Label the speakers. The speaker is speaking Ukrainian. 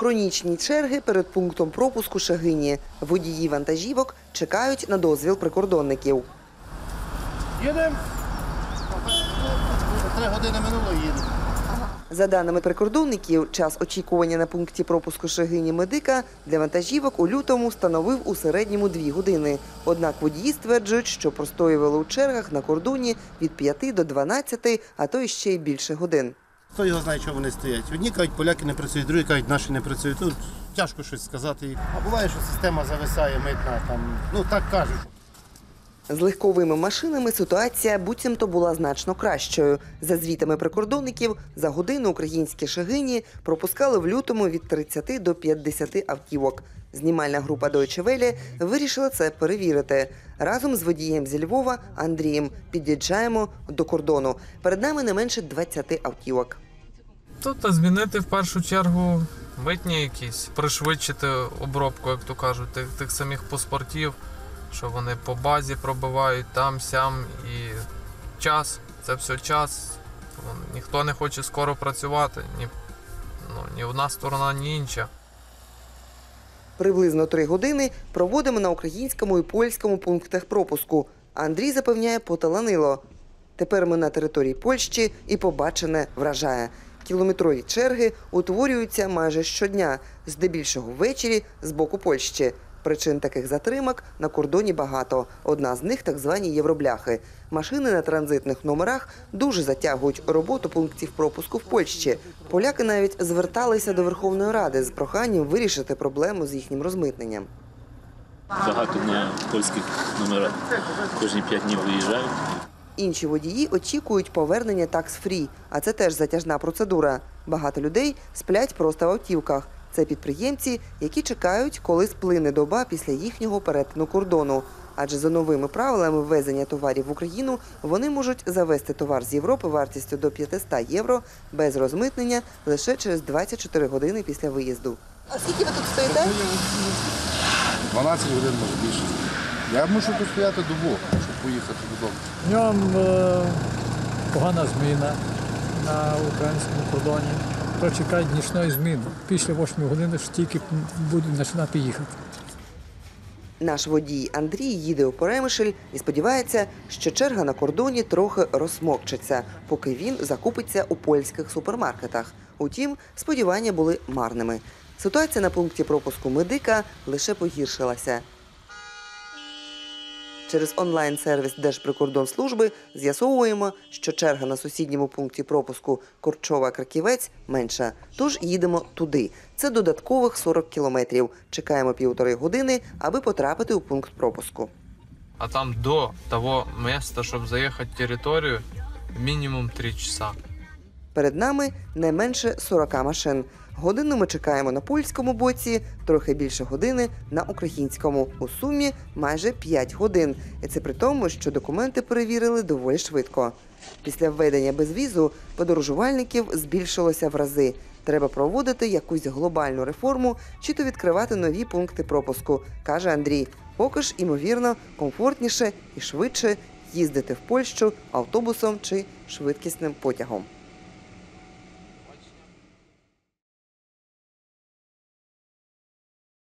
Speaker 1: Хронічні черги перед пунктом пропуску Шагині. Водії вантажівок чекають на дозвіл прикордонників.
Speaker 2: Їдемо. Три години минуло їдемо.
Speaker 1: За даними прикордонників, час очікування на пункті пропуску Шагині медика для вантажівок у лютому становив у середньому дві години. Однак водії стверджують, що простоювали у чергах на кордоні від 5 до 12, а то й ще й більше годин.
Speaker 2: Хто його знає, що вони стоять. Одні кажуть, поляки не працюють, другі кажуть, наші не працюють. Тут тяжко щось сказати. А буває, що система зависає митна, там, ну так кажуть.
Speaker 1: З легковими машинами ситуація буцімто була значно кращою. За звітами прикордонників, за годину українські шагині пропускали в лютому від 30 до 50 автівок. Знімальна група Deutsche Welle вирішила це перевірити. Разом з водієм зі Львова Андрієм під'їжджаємо до кордону. Перед нами не менше 20 автівок.
Speaker 3: Тобто змінити в першу чергу митні якісь, пришвидшити обробку, як то кажуть, тих, тих самих паспортів, що вони по базі пробивають там, сям і час. Це все час. Ніхто не хоче скоро працювати, ні, ну, ні одна сторона, ні інша.
Speaker 1: Приблизно три години проводимо на українському і польському пунктах пропуску. Андрій запевняє, поталанило. Тепер ми на території Польщі і побачене вражає. Кілометрові черги утворюються майже щодня, здебільшого ввечері з боку Польщі. Причин таких затримок на кордоні багато. Одна з них так звані євробляхи. Машини на транзитних номерах дуже затягують роботу пунктів пропуску в Польщі. Поляки навіть зверталися до Верховної Ради з проханням вирішити проблему з їхнім розмитненням.
Speaker 4: Багато на польських номерах кожні 5 днів виїжджають.
Speaker 1: Інші водії очікують повернення такс-фрі, а це теж затяжна процедура. Багато людей сплять просто в автівках. Це підприємці, які чекають, коли сплине доба після їхнього перетину кордону. Адже за новими правилами ввезення товарів в Україну вони можуть завести товар з Європи вартістю до 500 євро без розмитнення лише через 24 години після виїзду. А скільки ви тут стоїте?
Speaker 5: 12 годин, може більше. Я мушу тут стояти добу, щоб поїхати додому.
Speaker 6: Днем е, погана зміна на українському кордоні. То чекають нічної зміни. Після 8 години ж тільки будуть починати їхати.
Speaker 1: Наш водій Андрій їде у Перемишль і сподівається, що черга на кордоні трохи розсмокчеться, поки він закупиться у польських супермаркетах. Утім, сподівання були марними. Ситуація на пункті пропуску медика лише погіршилася. Через онлайн-сервіс Держприкордонслужби з'ясовуємо, що черга на сусідньому пункті пропуску Корчова-Краківець менша. Тож їдемо туди. Це додаткових 40 кілометрів. Чекаємо півтори години, аби потрапити у пункт пропуску.
Speaker 3: А там до того міста, щоб заїхати в територію, мінімум 3 часа.
Speaker 1: Перед нами не менше 40 машин. Годину ми чекаємо на польському боці, трохи більше години на українському. У сумі майже 5 годин. І це при тому, що документи перевірили доволі швидко. Після введення безвізу подорожувальників збільшилося в рази. Треба проводити якусь глобальну реформу чи то відкривати нові пункти пропуску, каже Андрій. Поки ж, імовірно, комфортніше і швидше їздити в Польщу автобусом чи швидкісним потягом.